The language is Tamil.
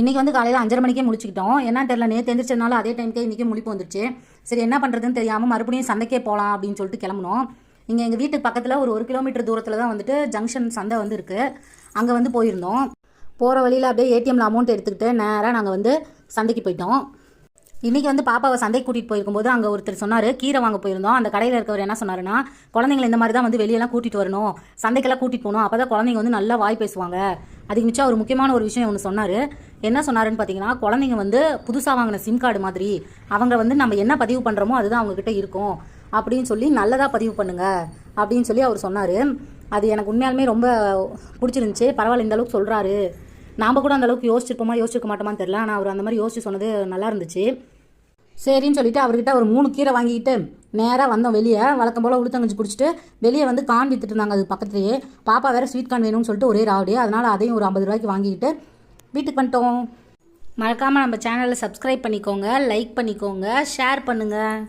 இன்றைக்கி வந்து காலையில் அஞ்சரை மணிக்கே முடிச்சுக்கிட்டோம் என்ன தெரியல நேற்று எந்திரிச்சதுனால அதே டைம்க்கே இன்றைக்கி முடிப்பு வந்துருச்சு. சரி என்ன பண்ணுறதுன்னு தெரியாமல் மறுபடியும் சந்தைக்கே போகலாம் அப்படின்னு சொல்லிட்டு கிளம்புனோம். இங்கே எங்கள் வீட்டுக்கு பக்கத்தில் ஒரு ஒரு கிலோமீட்டர் தூரத்தில் தான் வந்துட்டு ஜங்ஷன் சந்தை வந்து இருக்குது அங்கே வந்து போயிருந்தோம். போகிற வழியில் அப்படியே ஏடிஎம்மில் அமௌண்ட் எடுத்துக்கிட்டு நேராக நாங்கள் வந்து சந்தைக்கு போயிட்டோம். இன்றைக்கி வந்து பாப்பாவை சந்தைக்கு கூட்டிகிட்டு போயிருக்கும்போது அங்கே ஒருத்தர் சொன்னார் கீரை வாங்க போயிருந்தோம். அந்த கடையில் இருக்கவர் என்ன சொன்னாருன்னா குழந்தைங்களை இந்த மாதிரி தான் வந்து வெளியெல்லாம் கூட்டிகிட்டு வரணும். சந்தைக்கெல்லாம் கூட்டிகிட்டு போகணும். அப்போ தான் குழந்தைங்க வந்து நல்லா வாய் பேசுவாங்க. அதுக்கு மிச்சம் ஒரு முக்கியமான ஒரு விஷயம் ஒன்று சொன்னார். என்ன சொன்னாருன்னு பார்த்தீங்கன்னா குழந்தைங்க வந்து புதுசாக வாங்கின சிம் கார்டு மாதிரி அவங்க வந்து நம்ம என்ன பதிவு பண்ணுறோமோ அதுதான் அவங்கக்கிட்ட இருக்கும். அப்படின்னு சொல்லி நல்லதாக பதிவு பண்ணுங்க அப்படின்னு சொல்லி அவர் சொன்னார். அது எனக்கு உண்மையாலுமே ரொம்ப பிடிச்சிருந்துச்சி. பரவாயில்ல இந்த அளவுக்கு சொல்கிறாரு நாம் கூட அந்த அளவுக்கு யோசிச்சிருப்போமா யோசிச்சிருக்க மாட்டோமான்னு தெரியல. ஆனால் அவர் அந்த மாதிரி யோசிச்சு சொன்னது நல்லா இருந்துச்சு. சரின்னு சொல்லிட்டு அவர்கிட்ட ஒரு மூணு கீரை வாங்கிக்கிட்டு நேராக வந்தோம் வெளியே வழக்கம் போல் உளுத்தங்கஞ்சி குடிச்சிட்டு வெளியே வந்து கான் வித்துட்டு இருந்தாங்க அது பக்கத்துலேயே. பாப்பா வேறு ஸ்வீட் கான் வேணும்னு சொல்லிட்டு ஒரே ராவடி அதனால் அதையும் ஒரு ஐம்பது ரூபாய்க்கு வாங்கிக்கிட்டு வீட்டுக்கு வந்துட்டோம். மறக்காமல் நம்ம சேனலை சப்ஸ்கிரைப் பண்ணிக்கோங்க லைக் பண்ணிக்கோங்க ஷேர் பண்ணுங்கள்